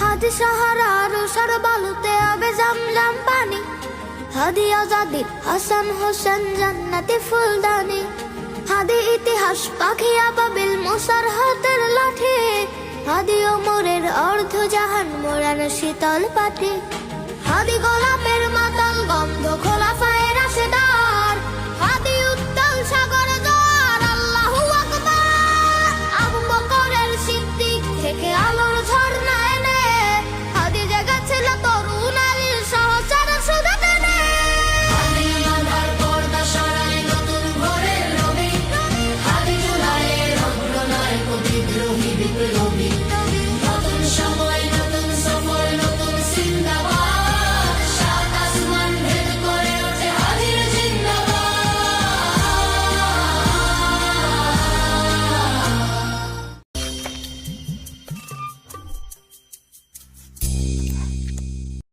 হাদি সাহারা সার বালুতে আবে জামজাম পানি। হাদি আজাদি হাসান হোসেন জান্নাতি ফুলদানি। হাদি ইতিহাস পাখি আবাবিল মুসার হাতের লাঠি। হাদি ওমরের অর্ধ জাহান মোড়ানো শীতল পাটি। হাদি গল